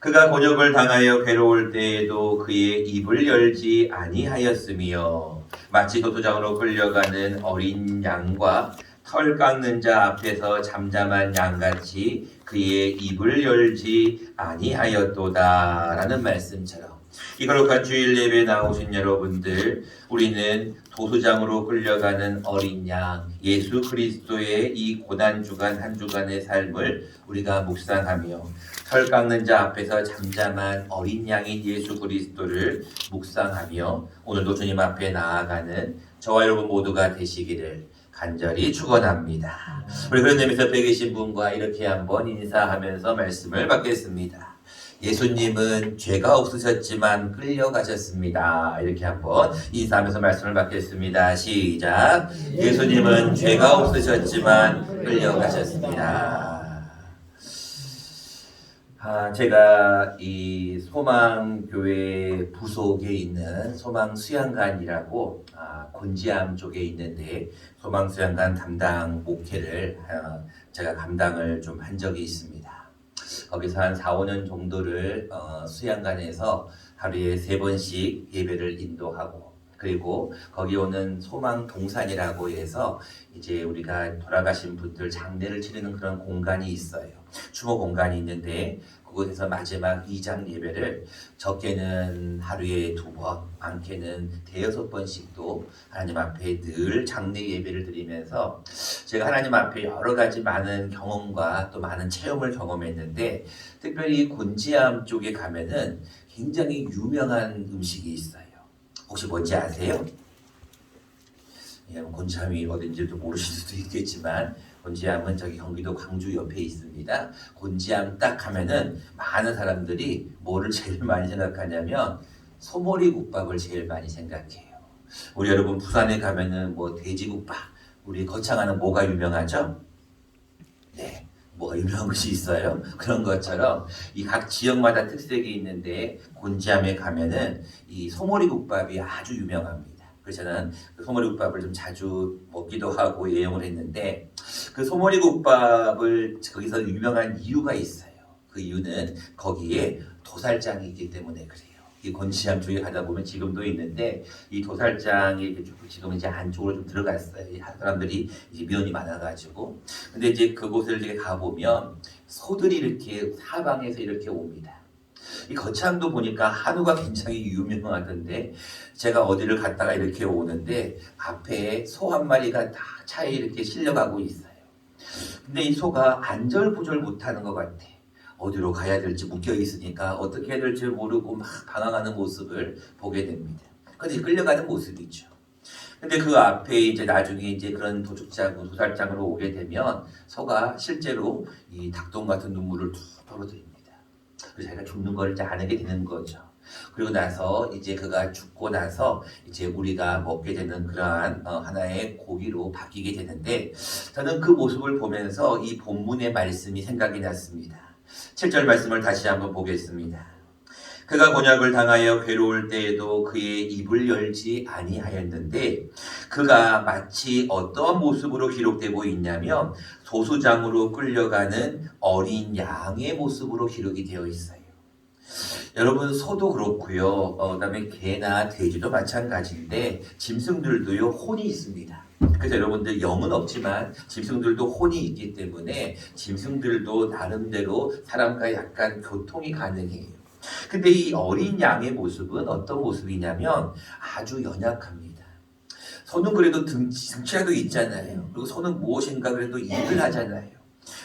그가 곤욕을 당하여 괴로울 때에도 그의 입을 열지 아니하였으며 마치 도토장으로 끌려가는 어린 양과 털 깎는 자 앞에서 잠잠한 양같이 그의 입을 열지 아니하였도다라는 말씀처럼. 이 거룩한 주일 예배 나오신 여러분들 우리는 도수장으로 끌려가는 어린 양 예수 그리스도의 이 고난 주간 한 주간의 삶을 우리가 묵상하며 털 깎는 자 앞에서 잠잠한 어린 양인 예수 그리스도를 묵상하며 오늘도 주님 앞에 나아가는 저와 여러분 모두가 되시기를 간절히 축원합니다. 우리 그런 의미에서 배 계신 분과 이렇게 한번 인사하면서 말씀을 받겠습니다. 예수님은 죄가 없으셨지만 끌려가셨습니다. 이렇게 한번 인사하면서 말씀을 받겠습니다. 시작. 예수님은 죄가 없으셨지만 끌려가셨습니다. 아, 제가 이 소망교회 부속에 있는 소망 수양관이라고 아, 곤지암 쪽에 있는데 소망 수양관 담당 목회를 아, 제가 감당을 좀 한 적이 있습니다. 거기서 한 4, 5년 정도를 어, 수양관에서 하루에 세 번씩 예배를 인도하고 그리고 거기 오는 소망 동산이라고 해서 이제 우리가 돌아가신 분들 장례를 치르는 그런 공간이 있어요. 추모 공간이 있는데 그곳에서 마지막 이장 예배를 적게는 하루에 두 번, 많게는 대여섯 번씩도 하나님 앞에 늘 장례 예배를 드리면서 제가 하나님 앞에 여러 가지 많은 경험과 또 많은 체험을 경험했는데 특별히 곤지암 쪽에 가면은 굉장히 유명한 음식이 있어요. 혹시 뭔지 아세요? 예, 곤지암이 어딘지도 모르실 수도 있겠지만 곤지암은 저기 경기도 광주 옆에 있습니다. 곤지암 딱 하면은 많은 사람들이 뭐를 제일 많이 생각하냐면 소머리 국밥을 제일 많이 생각해요. 우리 여러분 부산에 가면은 뭐 돼지국밥, 우리 거창하는 뭐가 유명하죠? 네. 뭐가 유명한 것이 있어요. 그런 것처럼 이 각 지역마다 특색이 있는데 곤지암에 가면은 이 소머리 국밥이 아주 유명합니다. 그래서 저는 그 소머리 국밥을 좀 자주 먹기도 하고 예용을 했는데 그 소머리 국밥을 거기서 유명한 이유가 있어요. 그 이유는 거기에 도살장이 있기 때문에 그래요. 이 곤지암 쪽에 가다 보면 지금도 있는데 이 도살장이 지금 이제 안쪽으로 좀 들어갔어요. 이 사람들이 이제 민원이 많아가지고 근데 이제 그곳을 이제 가 보면 소들이 이렇게 사방에서 이렇게 옵니다. 이 거창도 보니까 한우가 굉장히 유명하던데 제가 어디를 갔다가 이렇게 오는데 앞에 소 한 마리가 다 차에 이렇게 실려가고 있어요. 근데 이 소가 안절부절 못하는 것 같아. 어디로 가야 될지 묶여 있으니까 어떻게 해야 될지 모르고 막 방황하는 모습을 보게 됩니다. 근데 끌려가는 모습이죠. 근데 그 앞에 이제 나중에 이제 그런 도축장, 도살장으로 오게 되면 소가 실제로 이 닭똥 같은 눈물을 툭 떨어뜨립니다. 그래서 자기가 죽는 걸 이제 아게 되는 거죠. 그리고 나서 이제 그가 죽고 나서 이제 우리가 먹게 되는 그러한 어, 하나의 고기로 바뀌게 되는데 저는 그 모습을 보면서 이 본문의 말씀이 생각이 났습니다. 7절 말씀을 다시 한번 보겠습니다. 그가 곤약을 당하여 괴로울 때에도 그의 입을 열지 아니하였는데 그가 마치 어떠한 모습으로 기록되고 있냐면 소수장으로 끌려가는 어린 양의 모습으로 기록이 되어 있어요. 여러분 소도 그렇고요. 어, 그다음에 개나 돼지도 마찬가지인데 짐승들도요 혼이 있습니다. 그래서 여러분들 영은 없지만 짐승들도 혼이 있기 때문에 짐승들도 나름대로 사람과 약간 교통이 가능해요. 근데 이 어린 양의 모습은 어떤 모습이냐면 아주 연약합니다. 소는 그래도 등, 등치라도 있잖아요. 그리고 소는 무엇인가 그래도 일을 하잖아요.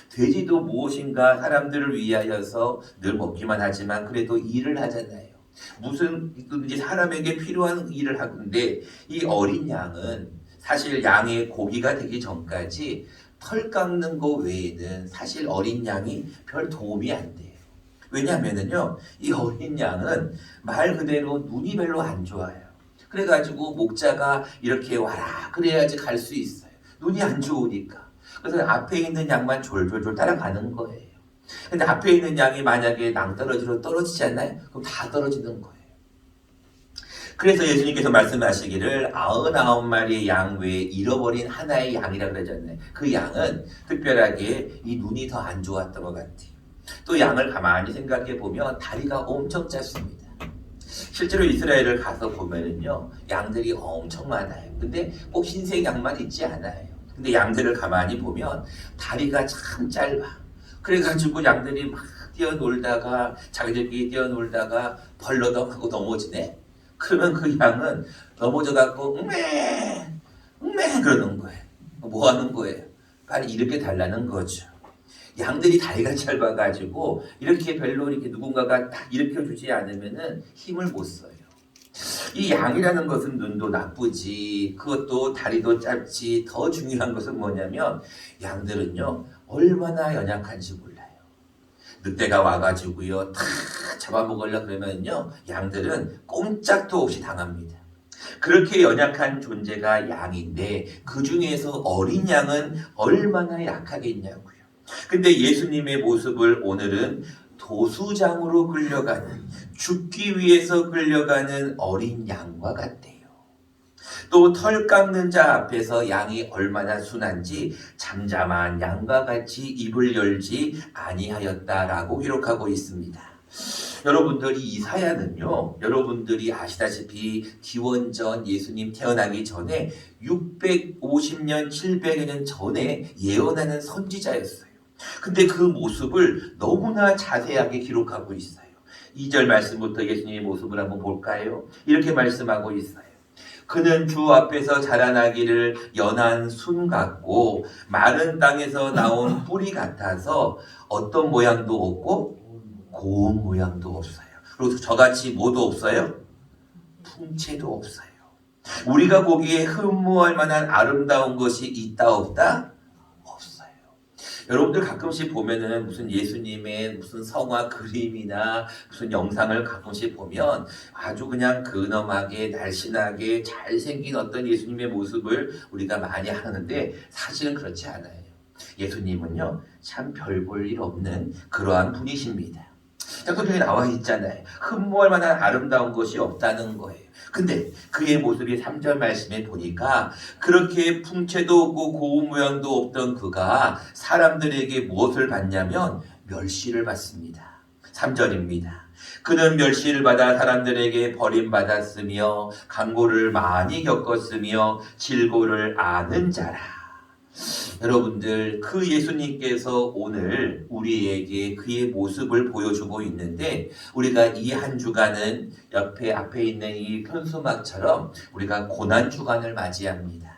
돼지도 무엇인가 사람들을 위하여서 늘 먹기만 하지만 그래도 일을 하잖아요. 무슨 이제 사람에게 필요한 일을 하는데 이 어린 양은 사실 양의 고기가 되기 전까지 털 깎는 거 외에는 사실 어린 양이 별 도움이 안 돼요. 왜냐하면은요, 이 어린 양은 말 그대로 눈이 별로 안 좋아요. 그래가지고 목자가 이렇게 와라 그래야지 갈 수 있어요. 눈이 안 좋으니까. 그래서 앞에 있는 양만 졸졸졸 따라가는 거예요. 근데 앞에 있는 양이 만약에 낭떠러지로 떨어지지 않나요? 그럼 다 떨어지는 거예요. 그래서 예수님께서 말씀하시기를 아흔아홉 마리의 양 외에 잃어버린 하나의 양이라 그러잖아요. 그 양은 특별하게 이 눈이 더 안 좋았던 것 같아요. 또 양을 가만히 생각해 보면 다리가 엄청 짧습니다. 실제로 이스라엘을 가서 보면은요 양들이 엄청 많아요. 근데 꼭 흰색 양만 있지 않아요. 근데 양들을 가만히 보면 다리가 참 짧아. 그래가지고 양들이 막 뛰어놀다가 자기들끼리 뛰어놀다가 벌러덩하고 넘어지네. 그러면 그 양은 넘어져갖고 응매 응매 그러는 거예요. 뭐 하는 거예요? 빨리 이렇게 달라는 거죠. 양들이 다리가 짧아가지고 이렇게 별로 이렇게 누군가가 딱 일으켜 주지 않으면은 힘을 못 써요. 이 양이라는 것은 눈도 나쁘지, 그것도 다리도 짧지, 더 중요한 것은 뭐냐면 양들은요 얼마나 연약한지 몰라요. 늑대가 와가지고요 다 잡아먹으려 그러면요 양들은 꼼짝도 없이 당합니다. 그렇게 연약한 존재가 양인데 그 중에서 어린 양은 얼마나 약하겠냐고요. 근데 예수님의 모습을 오늘은 도수장으로 끌려가는 죽기 위해서 끌려가는 어린 양과 같대요. 또 털 깎는 자 앞에서 양이 얼마나 순한지 잠잠한 양과 같이 입을 열지 아니하였다라고 기록하고 있습니다. 여러분들 이 이사야는요. 여러분들이 아시다시피 기원전 예수님 태어나기 전에 650년 700여 년 전에 예언하는 선지자였어요. 근데 그 모습을 너무나 자세하게 기록하고 있어요. 2절 말씀부터 예수님의 모습을 한번 볼까요? 이렇게 말씀하고 있어요. 그는 주 앞에서 자라나기를 연한 순 같고 마른 땅에서 나온 뿌리 같아서 어떤 모양도 없고 고운 모양도 없어요. 그리고 저같이 뭐도 없어요? 풍채도 없어요. 우리가 보기에 흠모할 만한 아름다운 것이 있다 없다? 여러분들 가끔씩 보면은 무슨 예수님의 무슨 성화 그림이나 무슨 영상을 가끔씩 보면 아주 그냥 근엄하게 날씬하게 잘생긴 어떤 예수님의 모습을 우리가 많이 하는데 사실은 그렇지 않아요. 예수님은요 참 별 볼 일 없는 그러한 분이십니다. 중에 나와 있잖아요. 흠모할 만한 아름다운 것이 없다는 거예요. 근데 그의 모습이 3절 말씀에 보니까 그렇게 풍채도 없고 고운 모양도 없던 그가 사람들에게 무엇을 받냐면 멸시를 받습니다. 3절입니다. 그는 멸시를 받아 사람들에게 버림받았으며 강고를 많이 겪었으며 질고를 아는 자라. 여러분들 그 예수님께서 오늘 우리에게 그의 모습을 보여주고 있는데 우리가 이 한 주간은 옆에 앞에 있는 이 편수막처럼 우리가 고난 주간을 맞이합니다.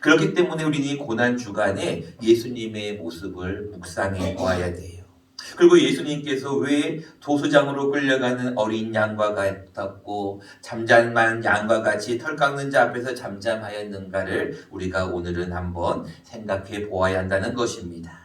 그렇기 때문에 우리는 이 고난 주간에 예수님의 모습을 묵상해 보아야 돼요. 그리고 예수님께서 왜 도수장으로 끌려가는 어린 양과 같았고 잠잠한 양과 같이 털 깎는 자 앞에서 잠잠하였는가를 우리가 오늘은 한번 생각해 보아야 한다는 것입니다.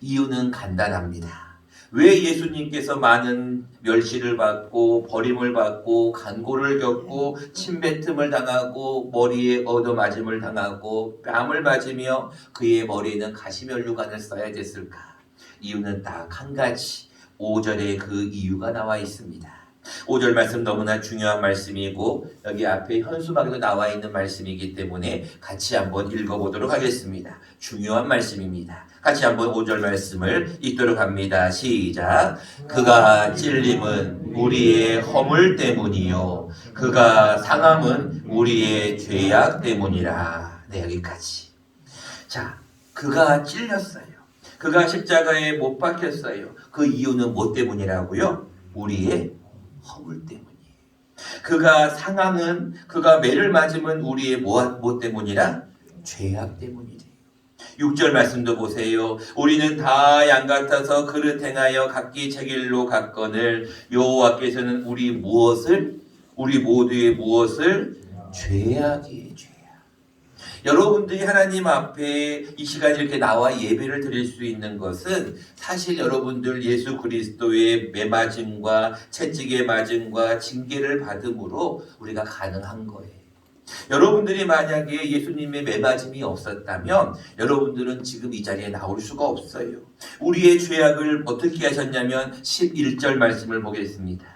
이유는 간단합니다. 왜 예수님께서 많은 멸시를 받고 버림을 받고 간고를 겪고 침뱉음을 당하고 머리에 얻어맞음을 당하고 뺨을 맞으며 그의 머리에는 가시면류관을 써야 됐을까? 이유는 딱 한 가지. 5절에 그 이유가 나와 있습니다. 5절 말씀 너무나 중요한 말씀이고 여기 앞에 현수막에도 나와 있는 말씀이기 때문에 같이 한번 읽어보도록 하겠습니다. 중요한 말씀입니다. 같이 한번 5절 말씀을 읽도록 합니다. 시작. 그가 찔림은 우리의 허물 때문이요. 그가 상함은 우리의 죄악 때문이라. 네, 여기까지. 자, 그가 찔렸어요. 그가 십자가에 못 박혔어요. 그 이유는 뭐 때문이라고요? 우리의 허물 때문이에요. 그가 상함은 그가 매를 맞으면 우리의 뭐, 뭐 때문이라? 죄악 때문이래요. 6절 말씀도 보세요. 우리는 다 양 같아서 그릇 행하여 각기 제 길로 갔거늘 여호와께서는 우리 무엇을 우리 모두의 무엇을 죄악이에요. 죄악. 여러분들이 하나님 앞에 이 시간 이렇게 나와 예배를 드릴 수 있는 것은 사실 여러분들 예수 그리스도의 매맞음과 채찍의 맞음과 징계를 받음으로 우리가 가능한 거예요. 여러분들이 만약에 예수님의 매맞음이 없었다면 여러분들은 지금 이 자리에 나올 수가 없어요. 우리의 죄악을 어떻게 하셨냐면 11절 말씀을 보겠습니다.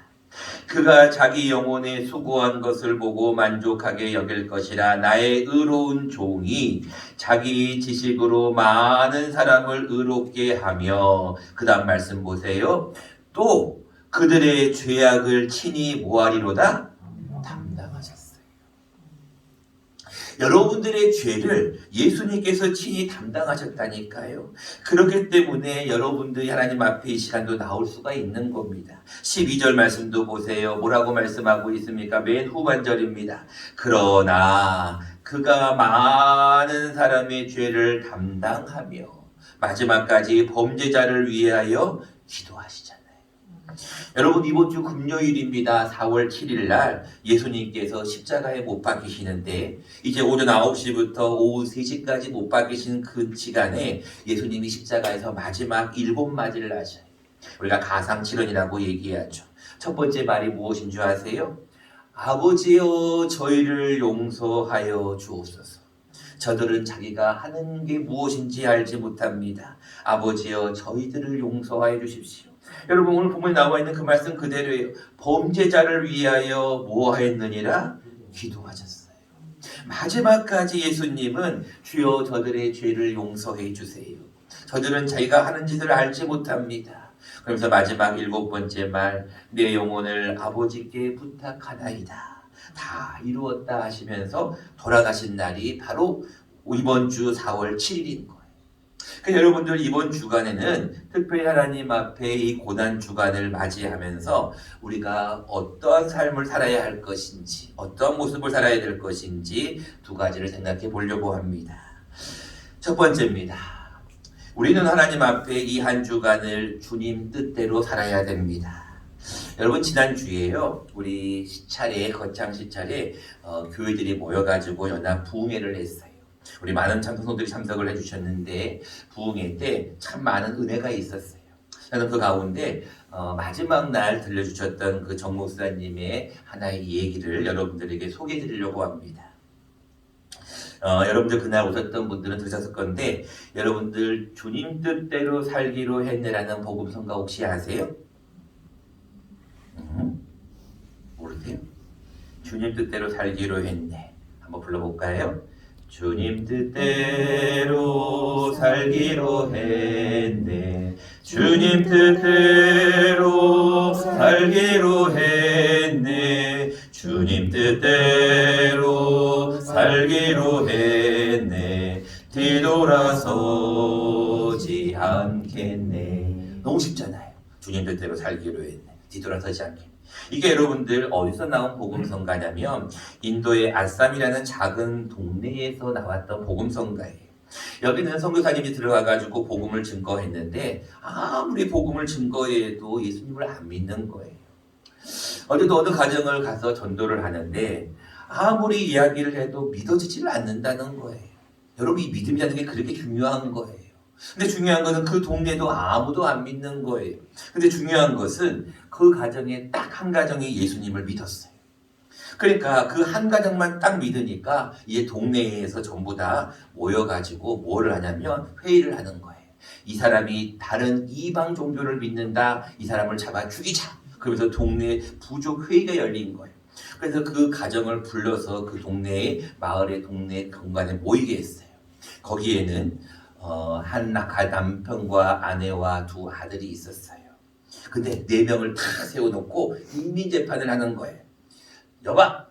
그가 자기 영혼에 수고한 것을 보고 만족하게 여길 것이라 나의 의로운 종이 자기 지식으로 많은 사람을 의롭게 하며 그 다음 말씀 보세요. 또 그들의 죄악을 친히 모하리로다 담당하셨어요. 여러분들의 죄를 예수님께서 친히 담당하셨다니까요. 그렇기 때문에 여러분들이 하나님 앞에 이 시간도 나올 수가 있는 겁니다. 12절 말씀도 보세요. 뭐라고 말씀하고 있습니까? 맨 후반절입니다. 그러나 그가 많은 사람의 죄를 담당하며 마지막까지 범죄자를 위하여 기도하시잖아요. 여러분 이번 주 금요일입니다. 4월 7일 날 예수님께서 십자가에 못 박히시는데 이제 오전 9시부터 오후 3시까지 못 박히신 그 시간에 예수님이 십자가에서 마지막 일곱 마디를 하셔요. 우리가 가상칠언이라고 얘기하죠. 첫 번째 말이 무엇인 줄 아세요? 아버지여 저희를 용서하여 주옵소서. 저들은 자기가 하는 게 무엇인지 알지 못합니다. 아버지여 저희들을 용서하여 주십시오. 여러분 오늘 본문에 나와 있는 그 말씀 그대로예요. 범죄자를 위하여 무엇하였느니라 기도하셨어요. 마지막까지 예수님은 주여 저들의 죄를 용서해 주세요. 저들은 자기가 하는 짓을 알지 못합니다. 그러면서 마지막 일곱 번째 말, 내 영혼을 아버지께 부탁하나이다. 다 이루었다 하시면서 돌아가신 날이 바로 이번 주 4월 7일인 거예요. 그 여러분들 이번 주간에는 특별히 하나님 앞에 이 고난 주간을 맞이하면서 우리가 어떠한 삶을 살아야 할 것인지, 어떠한 모습을 살아야 될 것인지 두 가지를 생각해 보려고 합니다. 첫 번째입니다. 우리는 하나님 앞에 이 한 주간을 주님 뜻대로 살아야 됩니다. 여러분 지난 주에요 우리 시차례 거창 시차례 어, 교회들이 모여가지고 연합 부흥회를 했어요. 우리 많은 참성들이 참석을 해주셨는데 부흥회 때 참 많은 은혜가 있었어요. 저는 그 가운데 어, 마지막 날 들려주셨던 그 정 목사님의 하나의 얘기를 여러분들에게 소개해드리려고 합니다. 어, 여러분들 그날 오셨던 분들은 들으셨을 건데 여러분들 주님 뜻대로 살기로 했네라는 복음성가 혹시 아세요? 음, 모르세요? 주님 뜻대로 살기로 했네. 한번 불러볼까요? 주님 뜻대로 살기로 했네. 주님 뜻대로 살기로 했네. 주님 뜻대로 살기로 했네. 뒤돌아서지 않겠네. 너무 쉽잖아요. 주님 뜻대로 살기로 했네. 뒤돌아서지 않겠네. 이게 여러분들 어디서 나온 복음성가냐면 인도의 아쌈이라는 작은 동네에서 나왔던 복음성가예요. 여기는 선교사님이 들어가가지고 복음을 증거했는데 아무리 복음을 증거해도 예수님을 안 믿는 거예요. 어제도 어느 가정을 가서 전도를 하는데 아무리 이야기를 해도 믿어지지를 않는다는 거예요. 여러분 이 믿음이라는 게 그렇게 중요한 거예요. 근데 중요한 것은 그 동네도 아무도 안 믿는 거예요. 근데 중요한 것은 그 가정에 딱 한 가정이 예수님을 믿었어요. 그러니까 그 한 가정만 딱 믿으니까 이제 동네에서 전부 다 모여가지고 뭐를 하냐면 회의를 하는 거예요. 이 사람이 다른 이방 종교를 믿는다. 이 사람을 잡아 죽이자. 그러면서 동네 부족 회의가 열린 거예요. 그래서 그 가정을 불러서 그 동네에 마을의 동네 공간에 모이게 했어요. 거기에는 어, 한 가- 남편과 아내와 두 아들이 있었어요. 근데 네 명을 다 세워놓고 인민 재판을 하는 거예요. 여봐,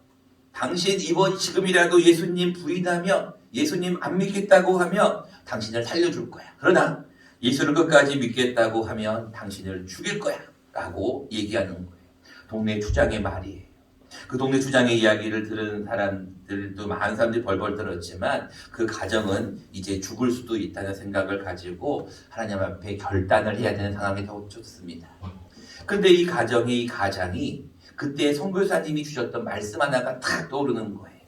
당신 이번 지금이라도 예수님 부인하며 예수님 안 믿겠다고 하면 당신을 살려줄 거야. 그러나 예수를 끝까지 믿겠다고 하면 당신을 죽일 거야. 라고 얘기하는 거예요. 동네 주장의 말이에요. 그 동네 주장의 이야기를 들은 사람 들도 많은 사람들이 벌벌 들었지만 그 가정은 이제 죽을 수도 있다는 생각을 가지고 하나님 앞에 결단을 해야 되는 상황이 닥쳤습니다. 근데 이 가정의 이 가장이 그때 선교사님이 주셨던 말씀 하나가 탁 떠오르는 거예요.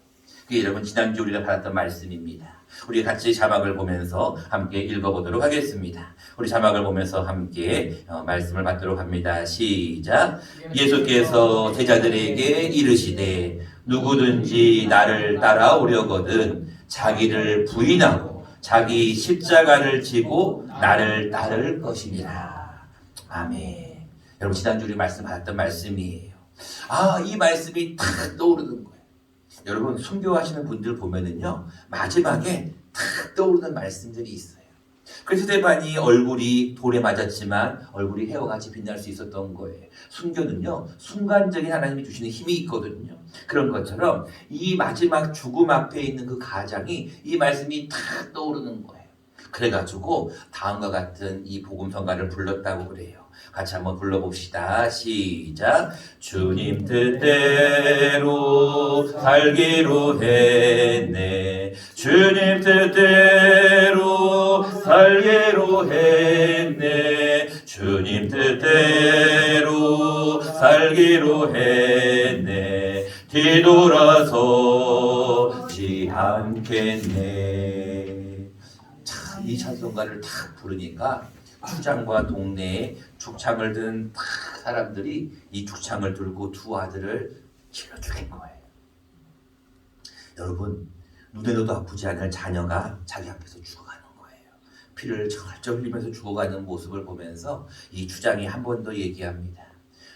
그게 여러분 지난주 우리가 받았던 말씀입니다. 우리 같이 자막을 보면서 함께 읽어보도록 하겠습니다. 우리 자막을 보면서 함께 어, 말씀을 받도록 합니다. 시작. 예수께서 제자들에게 이르시되 누구든지 나를 따라오려거든 자기를 부인하고 자기 십자가를 지고 나를 따를 것이니라. 아멘. 여러분 지난주 우리 말씀 받았던 말씀이에요. 아, 이 말씀이 탁 떠오르는 거예요. 여러분, 순교하시는 분들 보면은요, 마지막에 탁 떠오르는 말씀들이 있어요. 그래서 스테반이 얼굴이 돌에 맞았지만 얼굴이 헤어같이 빛날 수 있었던 거예요. 순교는요, 순간적인 하나님이 주시는 힘이 있거든요. 그런 것처럼 이 마지막 죽음 앞에 있는 그 가장이 이 말씀이 탁 떠오르는 거예요. 그래가지고 다음과 같은 이 복음성가를 불렀다고 그래요. 같이 한번 불러봅시다. 시작. 주님 뜻대로 살기로 했네. 주님 뜻대로 살기로 했네. 주님 뜻대로 살기로 했네. 뒤돌아서지 않겠네. 자, 이 찬송가를 탁 부르니까 추장과 동네에 죽창을 든탁 사람들이 이 죽창을 들고 두 아들을 치러 죽인 거예요. 여러분 눈에도 아프지 않을 자녀가 자기 앞에서 거예요. 피를 철철 흘리면서 죽어가는 모습을 보면서 이 주장이 한 번 더 얘기합니다.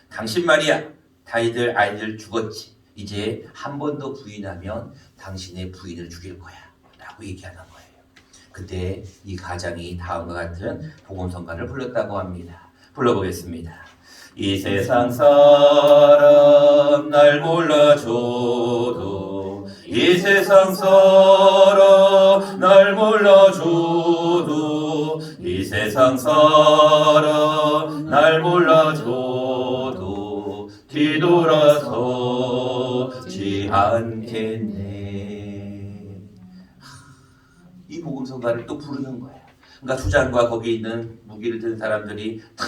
당신 말이야, 다이들 아이들 죽었지. 이제 한 번 더 부인하면 당신의 부인을 죽일 거야. 라고 얘기하는 거예요. 그때 이 가장이 다음과 같은 복음성가를 불렀다고 합니다. 불러보겠습니다. 이 세상 사람 날 몰라줘도 이 세상 사람 날 몰라줘도 이 세상 사람 날 몰라줘도 뒤돌아서지 않겠네 이 복음성가를 또 부르는 거야 그러니까 수장과 거기 있는 무기를 든 사람들이 탁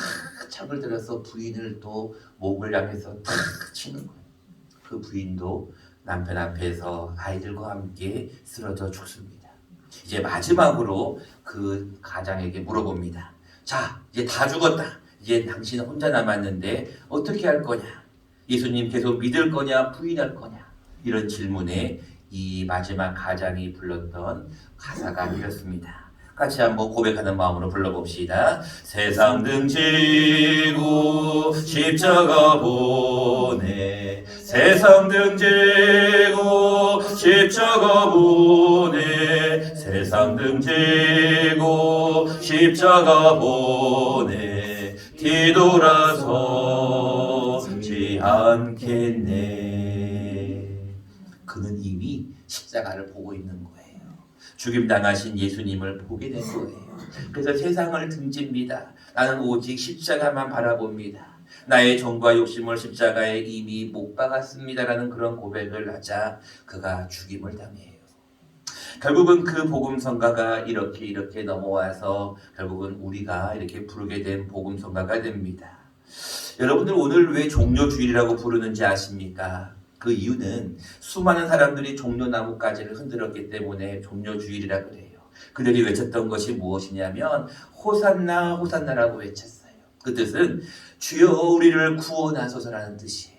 창을 들어서 부인을 또 목을 향해서 탁 치는 거예요. 그 부인도 남편 앞에서 아이들과 함께 쓰러져 죽습니다. 이제 마지막으로 그 가장에게 물어봅니다. 자, 이제 다 죽었다. 이제 당신 혼자 남았는데 어떻게 할 거냐? 예수님 계속 믿을 거냐? 부인할 거냐? 이런 질문에 이 마지막 가장이 불렀던 가사가 이렇습니다. 같이 한번 고백하는 마음으로 불러봅시다. 세상 등지고 십자가 보내 세상 등지고 십자가 보내 세상 등지고 십자가 보내 뒤돌아서지 않겠네 그는 이미 십자가를 보고 있는 거예요. 죽임 당하신 예수님을 보게 된 거예요. 그래서 세상을 등집니다. 나는 오직 십자가만 바라봅니다. 나의 정과 욕심을 십자가에 이미 못 박았습니다라는 그런 고백을 하자 그가 죽임을 당해요. 결국은 그 복음성가가 이렇게 이렇게 넘어와서 결국은 우리가 이렇게 부르게 된 복음성가가 됩니다. 여러분들 오늘 왜 종려주일이라고 부르는지 아십니까? 그 이유는 수많은 사람들이 종려나무가지를 흔들었기 때문에 종려주일이라 그래요. 그들이 외쳤던 것이 무엇이냐면 호산나 호산나라고 외쳤어요. 그 뜻은 주여 우리를 구원하소서라는 뜻이에요.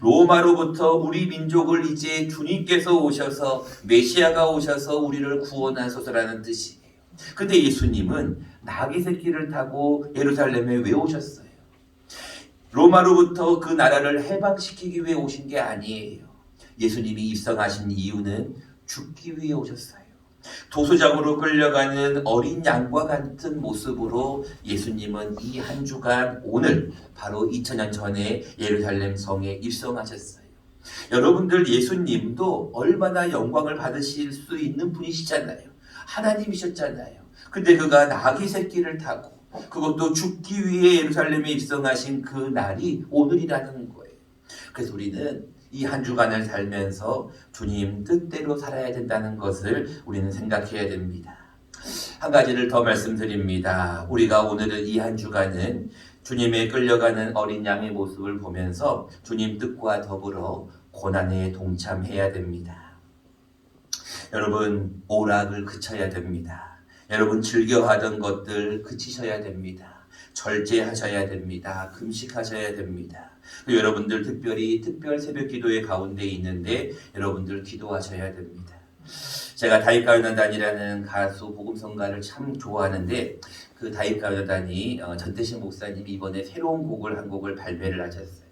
로마로부터 우리 민족을 이제 주님께서 오셔서 메시아가 오셔서 우리를 구원하소서라는 뜻이에요. 근데 예수님은 나귀 새끼를 타고 예루살렘에 왜 오셨어요? 로마로부터 그 나라를 해방시키기 위해 오신 게 아니에요. 예수님이 입성하신 이유는 죽기 위해 오셨어요. 도수장으로 끌려가는 어린 양과 같은 모습으로 예수님은 이 한 주간 오늘 바로 2000년 전에 예루살렘 성에 입성하셨어요. 여러분들 예수님도 얼마나 영광을 받으실 수 있는 분이시잖아요. 하나님이셨잖아요. 근데 그가 나귀 새끼를 타고 그것도 죽기 위해 예루살렘에 입성하신 그 날이 오늘이라는 거예요. 그래서 우리는 이 한 주간을 살면서 주님 뜻대로 살아야 된다는 것을 우리는 생각해야 됩니다. 한 가지를 더 말씀드립니다. 우리가 오늘은 이 한 주간은 주님의 끌려가는 어린 양의 모습을 보면서 주님 뜻과 더불어 고난에 동참해야 됩니다. 여러분, 오락을 그쳐야 됩니다. 여러분 즐겨하던 것들 그치셔야 됩니다. 절제하셔야 됩니다. 금식하셔야 됩니다. 여러분들 특별히 특별 새벽 기도의 가운데 있는데 여러분들 기도하셔야 됩니다. 제가 다윗가요단이라는 가수 복음성가를 참 좋아하는데 그 다윗가요단이 어, 전태신 목사님이 이번에 새로운 곡을 한 곡을 발매를 하셨어요.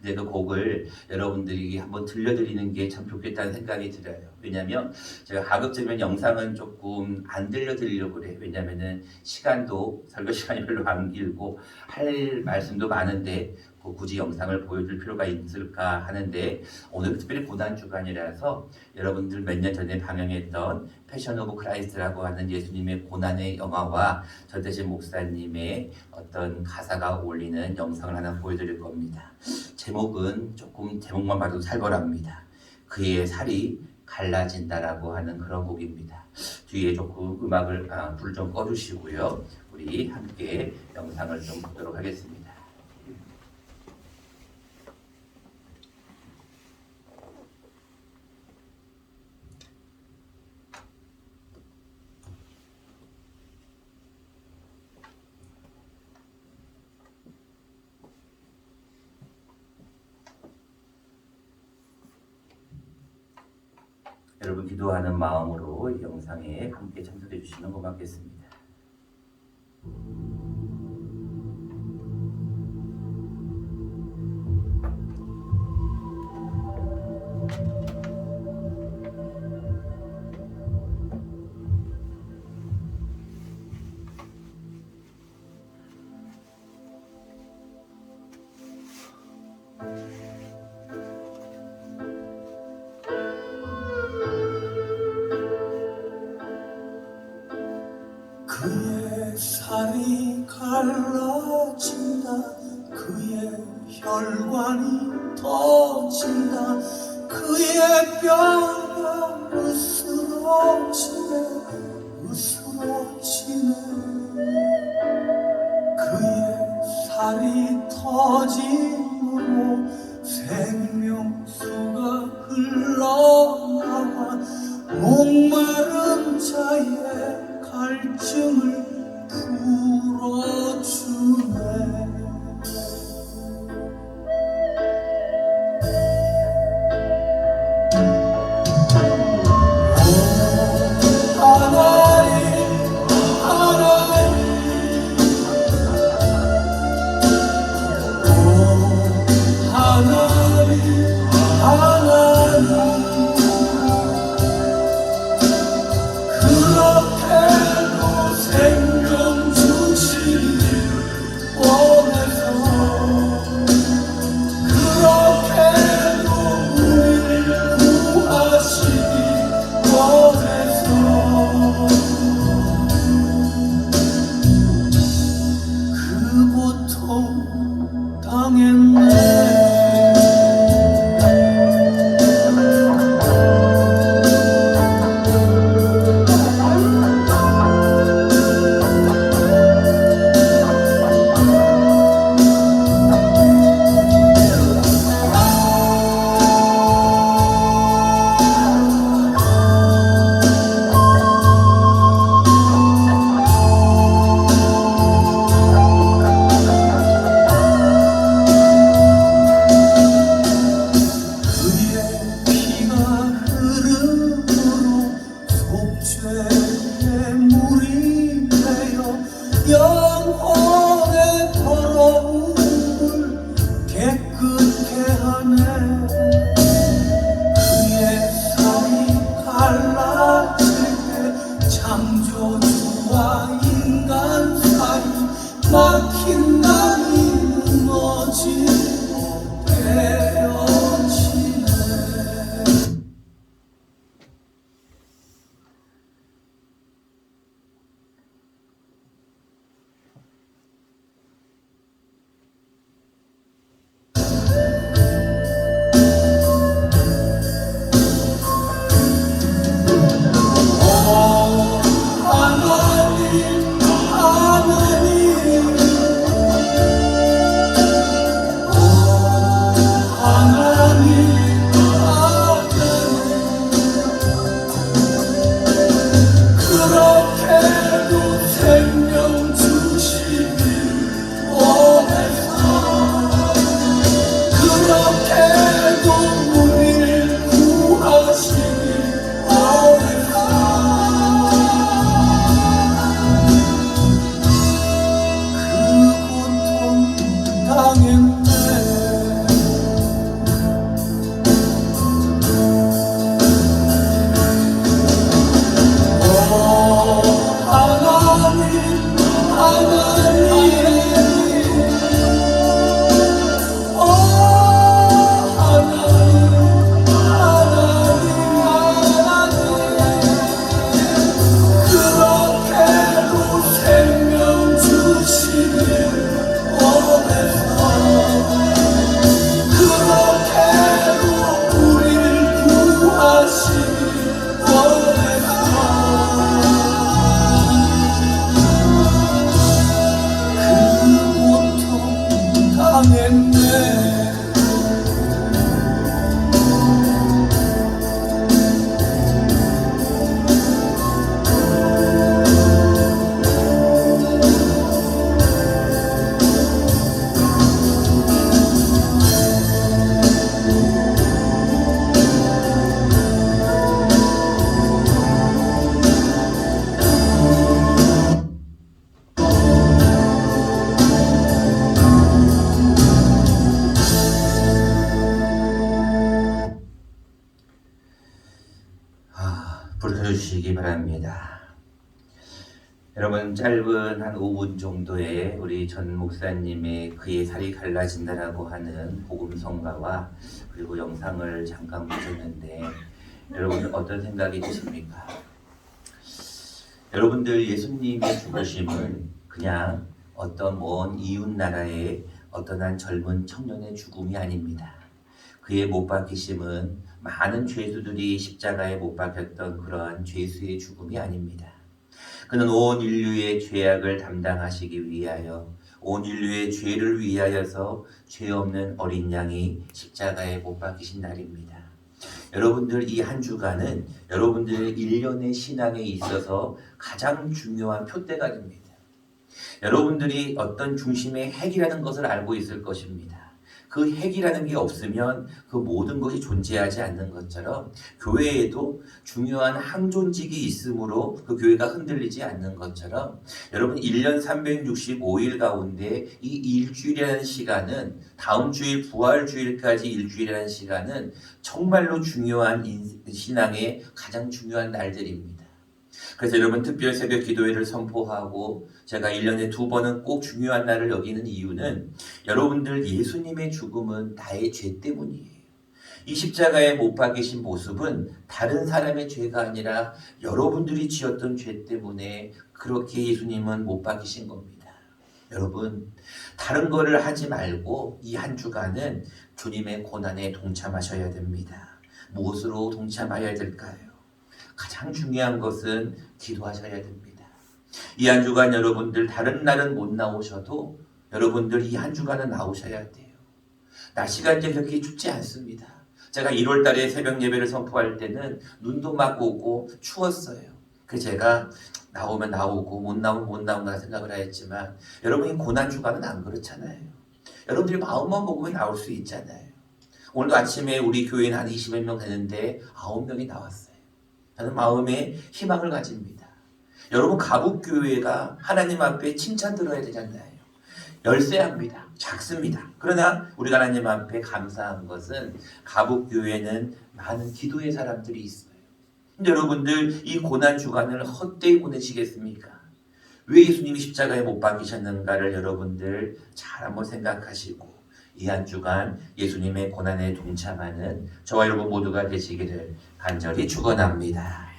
근데 그 곡을 여러분들이 한번 들려드리는 게 참 좋겠다는 생각이 들어요. 왜냐면 제가 가급적이면 영상은 조금 안 들려드리려고 그래요. 왜냐면은 시간도 설교 시간이 별로 안 길고 할 말씀도 많은데 그 굳이 영상을 보여줄 필요가 있을까 하는데 오늘 특별히 고난 주간이라서 여러분들 몇 년 전에 방영했던 패션 오브 크라이스트라고 하는 예수님의 고난의 영화와 전대신 목사님의 어떤 가사가 어울리는 영상을 하나 보여드릴 겁니다. 제목은 조금 제목만 봐도 살벌합니다. 그의 살이 갈라진다라고 하는 그런 곡입니다. 뒤에 조금 음악을 아, 불좀 꺼주시고요. 우리 함께 영상을 좀 보도록 하겠습니다. 여러분 기도하는 마음으로 이 영상에 함께 참석해 주시면 고맙겠습니다. 여러분 짧은 한 5분 정도의 우리 전 목사님의 그의 살이 갈라진다라고 하는 복음 성가와 그리고 영상을 잠깐 보셨는데 여러분 어떤 생각이 드십니까? 여러분들 예수님의 죽으심은 그냥 어떤 먼 이웃 나라의 어떤 한 젊은 청년의 죽음이 아닙니다. 그의 못 박히심은 많은 죄수들이 십자가에 못 박혔던 그러한 죄수의 죽음이 아닙니다. 그는 온 인류의 죄악을 담당하시기 위하여 온 인류의 죄를 위하여서 죄 없는 어린 양이 십자가에 못 박히신 날입니다. 여러분들 이 한 주간은 여러분들의 일련의 신앙에 있어서 가장 중요한 표대가 됩니다. 여러분들이 어떤 중심의 핵이라는 것을 알고 있을 것입니다. 그 핵이라는 게 없으면 그 모든 것이 존재하지 않는 것처럼 교회에도 중요한 항존직이 있으므로 그 교회가 흔들리지 않는 것처럼 여러분 1년 365일 가운데 이 일주일이라는 시간은 다음 주일 부활주일까지 일주일이라는 시간은 정말로 중요한 인- 신앙의 가장 중요한 날들입니다. 그래서 여러분 특별 새벽 기도회를 선포하고 제가 1년에 두 번은 꼭 중요한 날을 여기는 이유는 여러분들 예수님의 죽음은 나의 죄 때문이에요. 이 십자가에 못 박이신 모습은 다른 사람의 죄가 아니라 여러분들이 지었던 죄 때문에 그렇게 예수님은 못 박이신 겁니다. 여러분, 다른 거를 하지 말고 이 한 주간은 주님의 고난에 동참하셔야 됩니다. 무엇으로 동참하여야 될까요? 가장 중요한 것은 기도하셔야 됩니다. 이 한 주간 여러분들 다른 날은 못 나오셔도 여러분들 이 한 주간은 나오셔야 돼요. 날씨가 이제 그렇게 춥지 않습니다. 제가 1월 달에 새벽 예배를 선포할 때는 눈도 막 오고 추웠어요. 그 제가 나오면 나오고 못 나오면 못 나온다 생각을 했지만 여러분이 고난 주간은 안 그렇잖아요. 여러분들이 마음만 먹으면 나올 수 있잖아요. 오늘도 아침에 우리 교회는 한 20여 명 되는데 9명이 나왔어요. 저는 마음에 희망을 가집니다. 여러분 가북교회가 하나님 앞에 칭찬 들어야 되잖아요. 열세합니다. 작습니다. 그러나 우리가 하나님 앞에 감사한 것은 가북교회는 많은 기도의 사람들이 있어요. 여러분들 이 고난 주간을 헛되이 보내시겠습니까? 왜 예수님이 십자가에 못 박히셨는가를 여러분들 잘 한번 생각하시고 이 한 주간 예수님의 고난에 동참하는 저와 여러분 모두가 되시기를 간절히 축원합니다.